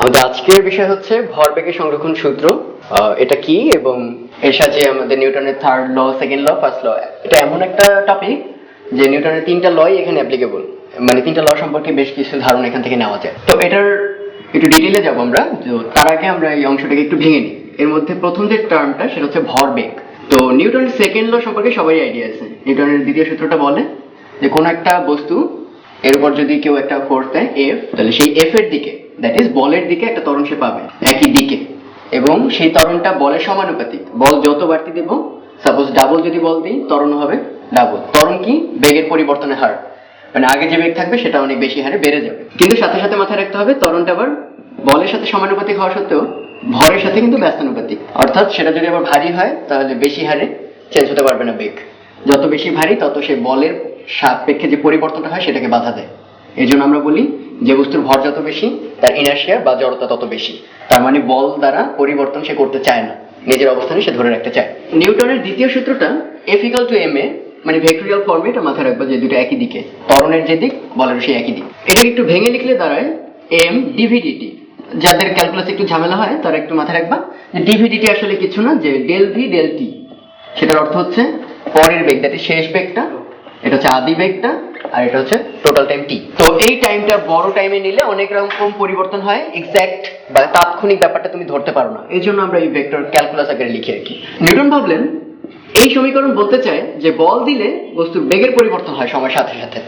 আমাদের আজকের বিষয় হচ্ছে ভরবেগের সংরক্ষণ সূত্র। এটা কি এবং এর সাথে আমাদের নিউটনের third law second law first law এটা এমন একটা টপিক যে নিউটনের তিনটা লই এখানে অ্যাপ্লিকেবল মানে তিনটা ল সম্পর্কে বেশ কিছু ধারণা এখান থেকে নেওয়া যায়। তো এটার একটু ডিটেইলে যাব আমরা। তো তার আগে আমরা এই অংশটাকে একটু ভেঙে নিই। এর মধ্যে প্রথম যে টার্মটা সেটা হচ্ছে ভরবেগ তো নিউটনের সেকেন্ড ল সম্পর্কে সবাই আইডিয়া আছে। নিউটনের দ্বিতীয় সূত্রটা বলে যে কোনো একটা বস্তু এর উপর যদি কেউ একটা ফোর্স দেয় এফ তাহলে সেই এফ এর দিকে দ্যাট ইজ বলের দিকে একটা ত্বরণ সে পাবে, একই দিকে। এবং সেই ত্বরণটা বলের সমানুপাতিক। বল যত বাড়তি দেব সাপোজ ডাবল যদি বল দিই ত্বরণ হবে ডাবল ত্বরণ কি? বেগের পরিবর্তনের হার। মানে আগে যে বেগ থাকবে, সেটা অনেক বেশি হারে বেড়ে যাবে। কিন্তু সাথে সাথে মাথায় রাখতে হবে ত্বরণটা আবার বলের সাথে সমানুপাতিক হওয়া সত্ত্বেও ভরের সাথে কিন্তু ব্যস্তানুপাতিক। অর্থাৎ সেটা যদি আবার ভারী হয়, তাহলে বেশি হারে চেঞ্জ হতে পারবে না বেগ। যত বেশি ভারী, তত সে বলের সাপেক্ষে যে পরিবর্তনটা হয়, সেটাকে বাধা দেয়। এই জন্য আমরা বলি, যে বস্তুর ভর যত বেশি তার ইনার্শিয়া বা জড়তা তত বেশি। তার মানে বল দ্বারা পরিবর্তন সে করতে চায় না। নিজের অবস্থানে সে ধরে রাখতে চায়। নিউটনের দ্বিতীয় সূত্রটা F equal to M A মানে ভেক্টোরিয়াল ফর্মে এটা মাথায় রাখবা যে দুটো একই দিকে। ত্বরণের যে দিক বলের সেই একই দিক। এটাকে একটু ভেঙে লিখলে দাঁড়ায় এম ডিভিডিটি যাদের ক্যালকুলাস একটু ঝামেলা হয়, তারা একটু মাথায় রাখবা যে ডিভিডিটি আসলে কিছু না, যে ডেল ভি ডেল টি সেটার অর্থ হচ্ছে পরের বেগ দ্যাট শেষ বেগটা। এটা হচ্ছে আদি বেগটা। আর এটা হচ্ছে টোটাল টাইম টি তো এই টাইমটা বড় টাইমে নিলে অনেক রকম পরিবর্তন হয় এক্স্যাক্ট বা তাৎক্ষণিক ব্যাপারটা তুমি ধরতে পারো না। এই জন্য আমরা এই ভেক্টর ক্যালকুলাস আকারে লিখে রাখি। নিউটন ভাবলেন, এই সমীকরণ বলতে চায় যে বল দিলে বস্তুর বেগের পরিবর্তন হয় সময়ের সাথে সাথে।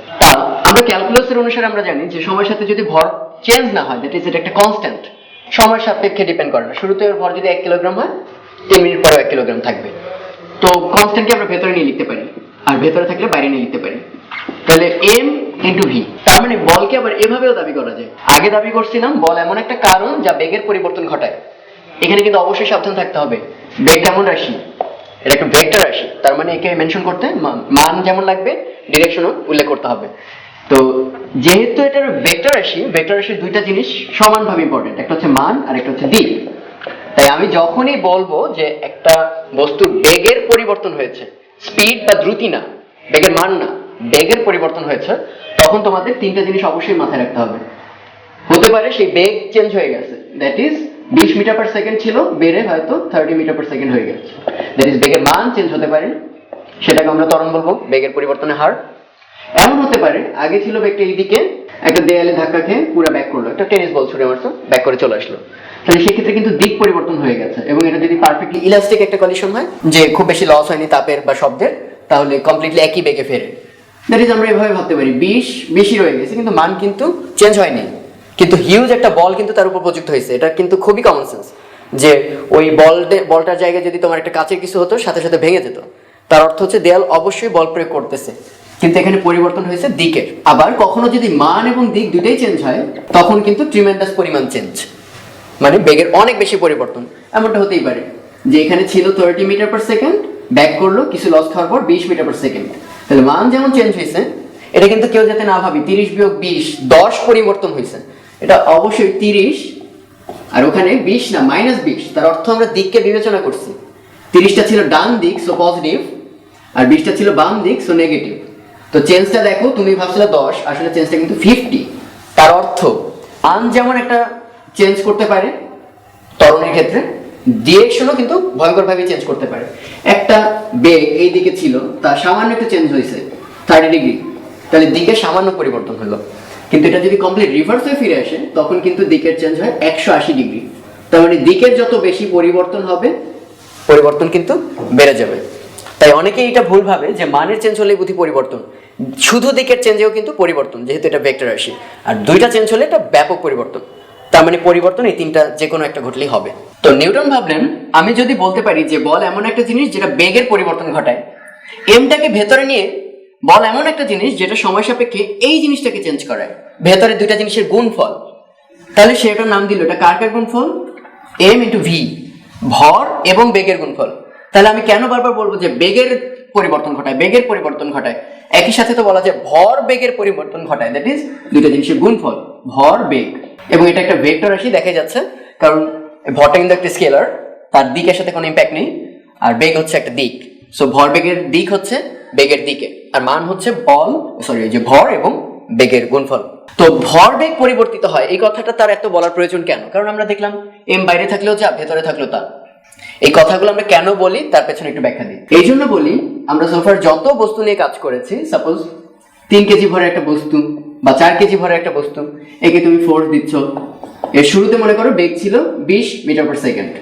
আমরা ক্যালকুলাসের অনুসারে আমরা জানি যে সময়ের সাথে যদি ভর চেঞ্জ না হয় দ্যাট ইজ এটা একটা কনস্ট্যান্ট সময়ের সাপেক্ষে ডিপেন্ড করে না। শুরুতে ওর ভর যদি এক কিলোগ্রাম হয়, তিন মিনিট পরে এক কিলোগ্রাম থাকবে। তো কনস্ট্যান্টকে আমরা ভেতরে নিয়ে লিখতে পারি, আর ভেতরে থাকলে বাইরে নিয়ে লিখতে পারি। তাহলে এম ইন্টু ভি তার মানে বলকে আবার এভাবেও দাবি করা যায়। আগে দাবি করছিলাম, বল এমন একটা কারণ যা বেগের পরিবর্তন ঘটায়। এখানে কিন্তু অবশ্যই সাবধান থাকতে হবে। বেগ এমন রাশি? এটা একটা ভেক্টর রাশি, তার মানে একে মেনশন করতে মান যেমন লাগবে ডিরেকশনও উল্লেখ করতে হবে। তো যেহেতু এটার ভেক্টর রাশি, ভেক্টর রাশির দুইটা জিনিস সমানভাবে ইম্পর্টেন্ট একটা হচ্ছে মান আর একটা হচ্ছে দিক। তাই আমি যখনই বলব যে একটা বস্তু বেগের পরিবর্তন হয়েছে স্পিড বা দ্রুতি না, বেগের মান না বেগের পরিবর্তন হয়েছে, তখন তোমাদের তিনটা জিনিস অবশ্যই মাথায় রাখতে হবে। হতে পারে সেই বেগ চেঞ্জ হয়ে গেছে। দ্যাট ইজ বিশ মিটার পার সেকেন্ড ছিল, বেড়ে হয়তো থার্টি মিটার পার সেকেন্ড হয়ে গেছে। দ্যাট ইজ বেগের মান চেঞ্জ হতে পারে। সেটাকে আমরা ত্বরণ বলব বেগের পরিবর্তনের হার। এমন হতে পারে, আগে ছিল বেগটা এইদিকে, একটা দেয়ালে ধাক্কা খেয়ে পুরো ব্যাক করল। একটা টেনিস বল ছুড়ে মারছো ব্যাক করে চলে আসলো। তাহলে সেক্ষেত্রে কিন্তু দিক পরিবর্তন হয়ে গেছে। এবং এটা যদি পারফেক্টলি ইলাস্টিক একটা কন্ডিশন হয়, যে খুব বেশি লস হয়নি তাপের বা শব্দের, তাহলে কমপ্লিটলি একই বেগে ফেরে। দ্যাট ইজ আমরা এভাবে ভাবতে পারি। বিশ, বেশি রয়ে গেছে, কিন্তু মান কিন্তু চেঞ্জ হয়নি। কিন্তু হিউজ একটা বল কিন্তু তার উপর প্রযুক্ত হয়েছে। এটা কিন্তু খুবই কমন সেন্স যে ওই বল বলটার জায়গায় যদি তোমার একটা কাচের কিছু হতো, সাথে সাথে ভেঙে যেত। তার অর্থ হচ্ছে দেয়াল অবশ্যই বল প্রয়োগ করতেছে। কিন্তু এখানে পরিবর্তন হয়েছে দিকের। আবার কখনো যদি মান এবং দিক দুটোই চেঞ্জ হয়, তখন কিন্তু ট্রিমেন্ডাস পরিমাণ চেঞ্জ মানে বেগের অনেক বেশি পরিবর্তন। এমনটা হতেই পারে। যে এখানে ছিল thirty metre per second back করল, কিছু লস খাওয়ার পর বিশ মিটার পার সেকেন্ড তাহলে মান যেমন চেঞ্জ হয়েছে, এটা কিন্তু কেউ যাতে না ভাবি, তিরিশ বিয়োগ বিশ, দশ পরিবর্তন হয়েছে। এটা অবশ্যই তিরিশ, আর ওখানে বিশ না মাইনাস বিশ, তার অর্থ আমরা দিককে বিবেচনা করছি। তিরিশটা ছিল ডান দিক সো পজিটিভ আর বিশটা ছিল বাম দিক সো নেগেটিভ তো চেঞ্জটা দেখো, তুমি ভাবছিলে দশ, আসলে চেঞ্জটা কিন্তু ফিফটি তার অর্থ আন যেমন একটা চেঞ্জ করতে পারে তরণের ক্ষেত্রে ডিরেকশনও কিন্তু ভয়ঙ্করভাবে চেঞ্জ করতে পারে। একটা বেগ এই দিকে ছিল, তা সামান্য একটু চেঞ্জ হয়েছে থার্টি ডিগ্রি তাহলে দিকে সামান্য পরিবর্তন হলো। কিন্তু এটা যদি কমপ্লিট রিভার্স হয়ে ফিরে আসে, তখন কিন্তু দিকের চেঞ্জ হয় একশো আশি ডিগ্রি তার মানে দিকের যত বেশি পরিবর্তন হবে, পরিবর্তন কিন্তু বেড়ে যাবে। তাই অনেকেই এটা ভুল ভাবে যে মানের চেঞ্জ হলে বুদ্ধি পরিবর্তন। শুধু দিকের চেঞ্জেও কিন্তু পরিবর্তন, যেহেতু এটা ভেক্টর রাশি। আর দুইটা চেঞ্জ হলে এটা ব্যাপক পরিবর্তন। তার মানে পরিবর্তন এই তিনটা যে কোনো একটা ঘটলেই হবে। তো নিউটন ভাবলেন, আমি যদি বলতে পারি যে বল এমন একটা জিনিস যেটা বেগের পরিবর্তন ঘটায় এমটাকে ভেতরে নিয়ে বল এমন একটা জিনিস যেটা সময় সাপেক্ষে এই জিনিসটাকে চেঞ্জ করায়। ভেতরে দুইটা জিনিসের গুণফল। তাহলে সে এটার নাম দিল, এটা কার কার গুণফল? এম ইন্টু ভি ভর এবং বেগের গুণফল। তাহলে আমি কেন বারবার বলব যে বেগের পরিবর্তন ঘটায়, বেগের পরিবর্তন ঘটায়? একই সাথে তো বলা যায় ভর বেগের পরিবর্তন ঘটায়। দ্যাট ইজ দুইটা জিনিসের গুণফল, ভর বেগ। এবং এটা একটা ভেক্টর রাশি দেখা যাচ্ছে, কারণ ভরটা কিন্তু একটা স্কেলার, তার দিকের সাথে কোনো ইম্প্যাক্ট নেই, আর বেগ হচ্ছে একটা দিক। সো ভর বেগের দিক হচ্ছে বেগের দিকে, আর মান হচ্ছে বল সরি যে ভর এবং বেগের গুণফল। তো ভরবেগ পরিবর্তিত হয়, এই কথাটা তার এত বলার প্রয়োজন কেন? কারণ আমরা দেখলাম এম বাইরে থাকলেও যা, ভেতরে থাকলেও তা। এই কথাগুলো আমরা কেন বলি? তার পেছনে একটু ব্যাখ্যা দিই। এই জন্য বলি, আমরা সোফার যত বস্তু নিয়ে কাজ করেছি সাপোজ তিন কেজি ভরের একটা বস্তু বা চার কেজি ভরের একটা বস্তু, একে তুমি ফোর্স দিচ্ছ। এর শুরুতে মনে করো বেগ ছিল বিশ মিটার পার সেকেন্ড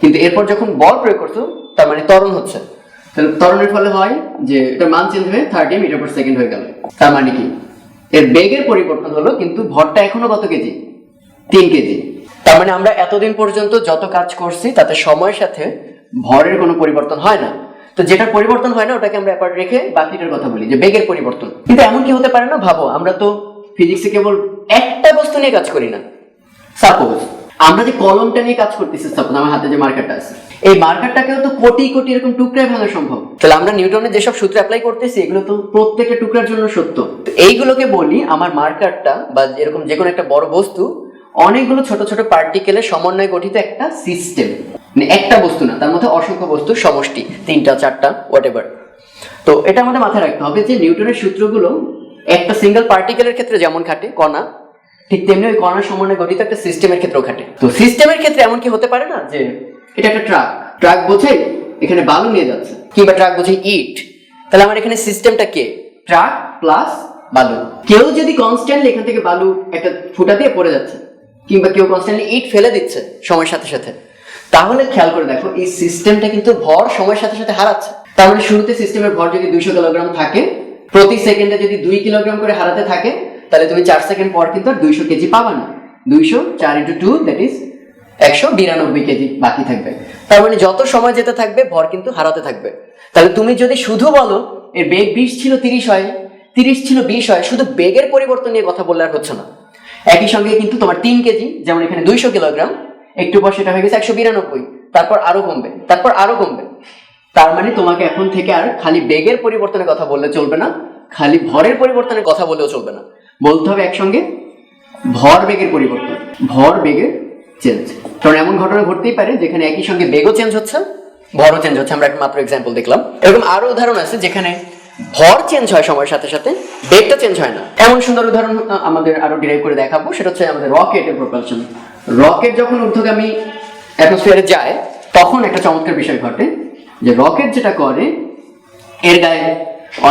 কিন্তু এরপর যখন বল প্রয়োগ করছ, তার মানে ত্বরণ হচ্ছে। তাহলে ত্বরণের ফলে হয় যে এটা মান চেঞ্জ হয়ে থার্টি মিটার পার সেকেন্ড হয়ে গেল। তার মানে কি? এর বেগের পরিবর্তন হলো কিন্তু ভরটা এখনও কত কেজি? তিন কেজি। তার মানে আমরা এতদিন পর্যন্ত যত কাজ করছি, তাতে সময়ের সাথে ভরের কোনো পরিবর্তন হয় না। তো যেটা পরিবর্তন হয় না, ওটাকে আমরা অ্যাপার্ট রেখে বাকিটার কথা বলি, যে বেগের পরিবর্তন। কিন্তু এমন কি হতে পারে না? ভাবো, আমরা তো ফিজিক্সে কেবল একটা বস্তু নিয়ে কাজ করি না। সাপোজ আমরা যে কলমটা নিয়ে কাজ করতেছি সাপোজ আমার হাতে যে মার্কারটা আছে, এই মার্কারটাকেও তো কোটি কোটি এরকম টুকরায় ভাঙা সম্ভব। তাহলে আমরা নিউটনের যেসব সূত্র অ্যাপ্লাই করতেছি, এগুলো তো প্রত্যেকটা টুকরার জন্য সত্য। এইগুলোকে বলি, আমার মার্কারটা বা এরকম যে কোনো একটা বড় বস্তু অনেকগুলো ছোট ছোট পার্টিকেলের সমন্বয়ে গঠিত একটা সিস্টেম মানে একটা বস্তু না, তার মধ্যে অসংখ্য বস্তুর সমষ্টি, তিনটা, চারটা হোয়াট তো এটা আমাদের মাথায় রাখতে হবে যে নিউটনের সূত্রগুলো একটা সিঙ্গেল পার্টিকেলের ক্ষেত্রে যেমন খাটে কণা, ঠিক তেমনি ওই কণার সমন্বয়ে গঠিত একটা সিস্টেমের ক্ষেত্রেও খাটে তো সিস্টেমের ক্ষেত্রে এমন কি হতে পারে না যে এটা একটা ট্রাক ট্রাক বোঝে এখানে বালু নিয়ে যাচ্ছে, কিংবা ট্রাক বোঝে ইট। তাহলে আমার এখানে সিস্টেমটা কে? ট্রাক প্লাস বালু। কেউ যদি কনস্ট্যান্টলি এখান থেকে বালু একটা ফুটা দিয়ে পড়ে যাচ্ছে কিংবা কেউ কনস্ট্যান্টলি ইট ফেলে দিচ্ছে সময়ের সাথে সাথে। তাহলে খেয়াল করে দেখো, এই সিস্টেমটা কিন্তু ভর সময়ের সাথে সাথে হারাচ্ছে। মানে শুরুতে সিস্টেমের ভর যদি দুইশো কিলোগ্রাম থাকে, প্রতি সেকেন্ডে যদি দুই কিলোগ্রাম করে হারাতে থাকে, তাহলে তুমি চার সেকেন্ড পর কিন্তু আর দুইশো কেজি পাবা না। দুইশো চার ইন্টু টু দ্যাট ইজ একশো বিরানব্বই কেজি বাকি থাকবে। তার মানে যত সময় যেতে থাকবে, ভর কিন্তু হারাতে থাকবে। তাহলে তুমি যদি শুধু বলো, এর বেগ বিশ ছিল তিরিশ হয়, তিরিশ ছিল বিশ হয়, শুধু বেগের পরিবর্তন নিয়ে কথা বললে আর হচ্ছে না। একই সঙ্গে কিন্তু তোমার তিন কেজি, যেমন এখানে দুইশো কিলোগ্রাম, একটু পর সেটা হয়ে গেছে একশো বিরানব্বই, তারপর আরও কমবে, তারপর আরও কমবে। তার মানে তোমাকে এখন থেকে আর খালি বেগের পরিবর্তনের কথা বললে চলবে না, খালি ভরের পরিবর্তনের কথা বললেও চলবে না। বলতে হবে একসঙ্গে ভর বেগের পরিবর্তন, ভর বেগের চেঞ্জ কারণ এমন ঘটনা ঘটতেই পারে যেখানে একই সঙ্গে বেগও চেঞ্জ হচ্ছে, ভরও চেঞ্জ হচ্ছে। আমরা একটা মাত্র এক্সাম্পল দেখলাম। এরকম আরও উদাহরণ আছে যেখানে ভর চেঞ্জ হয় সময়ের সাথে সাথে, বেগটা চেঞ্জ হয় না। এমন সুন্দর উদাহরণ আমাদের আরও ডিরাইভ করে দেখাবো, সেটা হচ্ছে আমাদের রকেটের প্রপালশন রকেট যখন ঊর্ধ্বগামী অ্যাটমসফিয়ারে যায়, তখন একটা চমৎকার বিষয় ঘটে, যে রকেট যেটা করে, এর গায়ে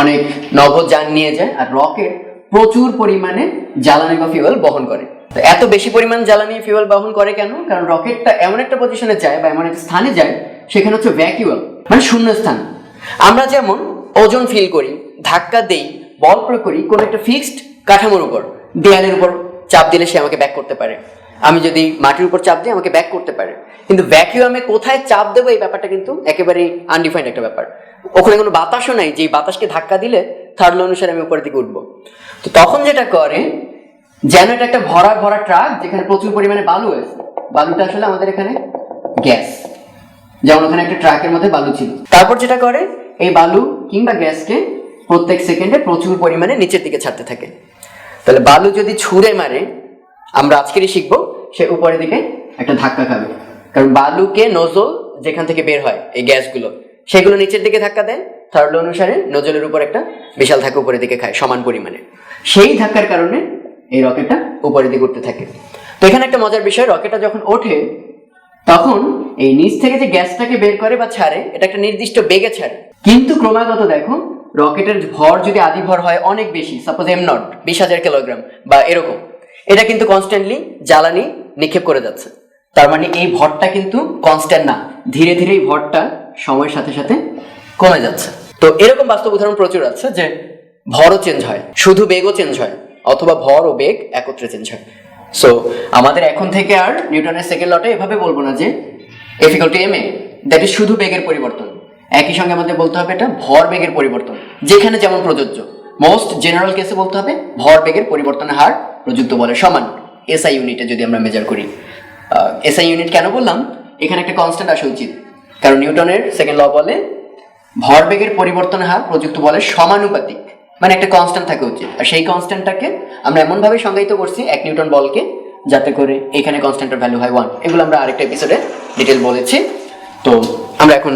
অনেক নভোযান নিয়ে যায়, আর রকেট প্রচুর পরিমাণে জ্বালানি বা ফিউয়েল বহন করে। তো এত বেশি পরিমাণ জ্বালানি ফিউয়েল বহন করে কেন? কারণ রকেটটা এমন একটা পজিশনে যায় বা এমন একটা স্থানে যায়, সেখানে হচ্ছে ভ্যাকুয়াল মানে শূন্য স্থান আমরা যেমন ওজন ফিল করি, ধাক্কা দেই বল প্রয়োগ করি, কোনো একটা ফিক্সড কাঠামোর উপর, দেয়ালের উপর চাপ দিলে সে আমাকে ব্যাক করতে পারে। আমি যদি মাটির উপর চাপ দিই, আমাকে ব্যাক করতে পারে। কিন্তু ভ্যাকিউমে কোথায় চাপ দেবো এই ব্যাপারটা কিন্তু একেবারেই আনডিফাইন্ড একটা ব্যাপার। ওখানে কোনো বাতাসও নাই যে বাতাসকে ধাক্কা দিলে থার্ড অনুসারে আমি উপরের দিকে উঠবো। তো তখন যেটা করে, যেন এটা একটা ভরা ভরা ট্রাক যেখানে প্রচুর পরিমাণে বালু আছে। বালুটা আসলে আমাদের এখানে গ্যাস যেমন ওখানে একটা ট্রাকের মধ্যে বালু ছিল। তারপর যেটা করে এই বালু কিংবা গ্যাসকে প্রত্যেক সেকেন্ডে প্রচুর পরিমাণে নিচের দিকে ছাড়তে থাকে। তাহলে বালু যদি ছুঁড়ে মারে, আমরা আজকেরই শিখব, সে উপরের দিকে একটা ধাক্কা খাবে। কারণ বালুকে নজল যেখান থেকে বের হয়, এই গ্যাসগুলো, সেগুলো নিচের দিকে ধাক্কা দেয়। থার্ড অনুসারে নজলের উপর একটা বিশাল ধাক্কা উপরের দিকে খায়, সমান পরিমাণে। সেই ধাক্কার কারণে এই রকেটটা উপরের দিকে উঠতে থাকে। তো এখানে একটা মজার বিষয়, রকেটটা যখন ওঠে, তখন এই নিচ থেকে যে গ্যাসটাকে বের করে বা ছাড়ে, এটা একটা নির্দিষ্ট বেগে ছাড়ে। কিন্তু ক্রমাগত দেখো, রকেটের ভর যদি আদি ভর হয় অনেক বেশি সাপোজ এম নট বিশ হাজার কিলোগ্রাম বা এরকম। এটা কিন্তু কনস্ট্যান্টলি জ্বালানি নিক্ষেপ করে যাচ্ছে। তার মানে এই ভরটা কিন্তু কনস্ট্যান্ট না। ধীরে ধীরে এই ভরটা সময়ের সাথে সাথে কমে যাচ্ছে। তো এরকম বাস্তব উদাহরণ প্রচুর আছে যে ভরও চেঞ্জ হয়, শুধু বেগও চেঞ্জ হয়, অথবা ভর ও বেগ একত্রে চেঞ্জ হয়। সো আমাদের এখন থেকে আর নিউটনের সেকেন্ড লটে এভাবে বলব না যে F equal to M A that is শুধু বেগের পরিবর্তন। একই সঙ্গে আমাদের বলতে হবে এটা ভর বেগের পরিবর্তন, যেখানে যেমন প্রযোজ্য। মোস্ট জেনারেল কেসে বলতে হবে ভর বেগের পরিবর্তনের হার প্রযুক্ত বলে সমান। এসআই ইউনিটে যদি আমরা মেজার করি। এসআই ইউনিট কেন বললাম? এখানে একটা কনস্ট্যান্ট আসা উচিত। কারণ নিউটনের সেকেন্ড ল বলে ভরবেগের পরিবর্তনের হার প্রযুক্ত বলে সমানুপাতিক। মানে একটা কনস্ট্যান্ট থাকা উচিত। আর সেই কনস্ট্যান্টটাকে আমরা এমনভাবে সংজ্ঞায়িত করছি এক নিউটন বলকে, যাতে করে এখানে কনস্ট্যান্টের ভ্যালু হয় ওয়ান এগুলো আমরা আরেকটা এপিসোডে ডিটেল বলেছি। তো আমরা এখন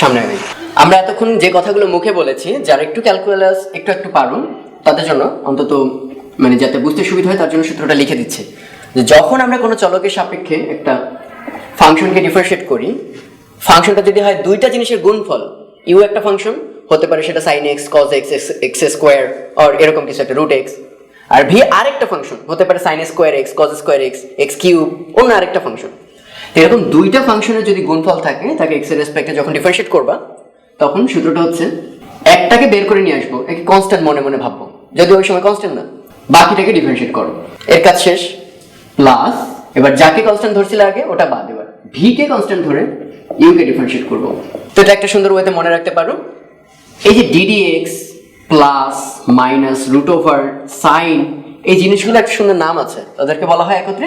সামনে আগাই। আমরা এতক্ষণ যে কথাগুলো মুখে বলেছি, যারা একটু ক্যালকুলাস একটু একটু পারুন, তাদের জন্য অন্তত মানে যাতে বুঝতে সুবিধা হয়, তার জন্য সূত্রটা লিখে দিচ্ছে। যে যখন আমরা কোনো চলকের সাপেক্ষে একটা ফাংশনকে ডিফারেন্সিয়েট করি, ফাংশনটা যদি হয় দুইটা জিনিসের গুণফল ইউ একটা ফাংশন, হতে পারে সেটা sine x cos x x square আর এরকম কিছু একটা রুট এক্স আর ভি আরেকটা ফাংশন, হতে পারে sine square x cos square x x cube অন্য আরেকটা ফাংশন। এরকম দুইটা ফাংশনের যদি গুণফল থাকে, তাকে এক্সের রেসপেক্টে যখন ডিফারেন্সিয়েট করবা, তখন সূত্রটা হচ্ছে একটাকে বের করে নিয়ে আসব, একে কনস্ট্যান্ট মনে মনে ভাববো। যদি ওই সময় কনস্ট্যান্ট না, বাকিটাকে ডিফারেন্সিয়েট করো। এর কাজ শেষ। প্লাস এবার যাকে কনস্ট্যান্ট ধরছিল আগে, ওটা বাদ এবার। ভি কে কনস্ট্যান্ট ধরে ইউ কে ডিফারেন্সিয়েট করব। তো এটা একটা সুন্দর ওয়েতে মনে রাখতে পারো। এই যে d d x plus minus root over sine এই জিনিসগুলো একটা সুন্দর নাম আছে। তাদেরকে বলা হয় একত্রে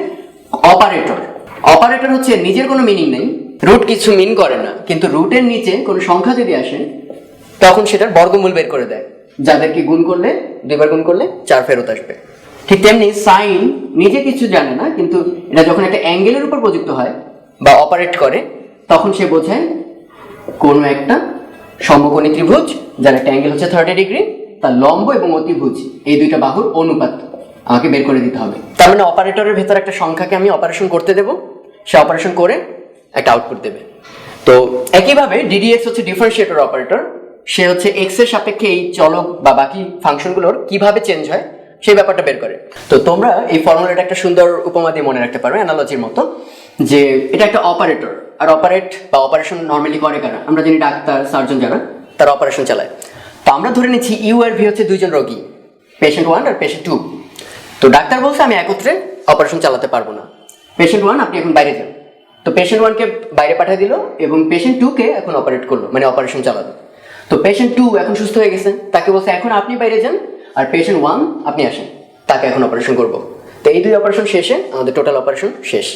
অপারেটর অপারেটর হচ্ছে নিজের কোনো মিনিং নেই। রুট কিছু মিন করে না। কিন্তু রুটের নিচে কোনো সংখ্যা যদি আসে, তখন সেটার বর্গমূল বের করে দেয়। যাদেরকে গুণ করলে, দুইবার গুণ করলে চার ফেরত আসবে। ঠিক তেমনি সাইন নিজে কিছু জানে না, কিন্তু এটা যখন একটা অ্যাঙ্গেলের উপর প্রযুক্ত হয় বা অপারেট করে, তখন সে বোঝায় কোনো একটা সমকোণী ত্রিভুজ, যার একটা অ্যাঙ্গেল হচ্ছে থার্টি ডিগ্রি তার লম্ব এবং অতিভুজ, এই দুইটা বাহুর অনুপাত আমাকে বের করে দিতে হবে। তার মানে অপারেটরের ভেতর একটা সংখ্যাকে আমি অপারেশন করতে দেব সে অপারেশন করে একটা আউটপুট দেবে। তো একইভাবে ডিডিএক্স হচ্ছে ডিফারেন্সিয়েটর অপারেটর সে হচ্ছে এক্সের সাপেক্ষে এই চলক বা বাকি ফাংশনগুলোর কীভাবে চেঞ্জ হয় সেই ব্যাপারটা বের করে। তো তোমরা এই ফর্মুলাটা একটা সুন্দর উপমা দিয়ে মনে রাখতে পারবে অ্যানালজির মতো, যে এটা একটা অপারেটর আর অপারেট বা অপারেশন নর্মালি করে কারা? আমরা জানি ডাক্তার সার্জন যারা, তারা অপারেশন চালায়। তো আমরা ধরে নিচ্ছি ইউ আর ভি হচ্ছে দুইজন রোগী পেশেন্ট ওয়ান আর পেশেন্ট টু তো ডাক্তার বলছে, আমি একত্রে অপারেশন চালাতে পারব না। পেশেন্ট ওয়ান আপনি এখন বাইরে যান। তো পেশেন্ট ওয়ানকে বাইরে পাঠিয়ে দিল এবং পেশেন্ট টুকে এখন অপারেট করল মানে অপারেশন চালালো। তো পেশেন্ট টু এখন সুস্থ হয়ে গেছে, তাকে বলছে, এখন আপনি বাইরে যান আর পেশেন্ট ওয়ান আপনি আসেন। তাকে এখন অপারেশন করব। তো এই দুই অপারেশন শেষে আমাদের টোটাল অপারেশন শেষ।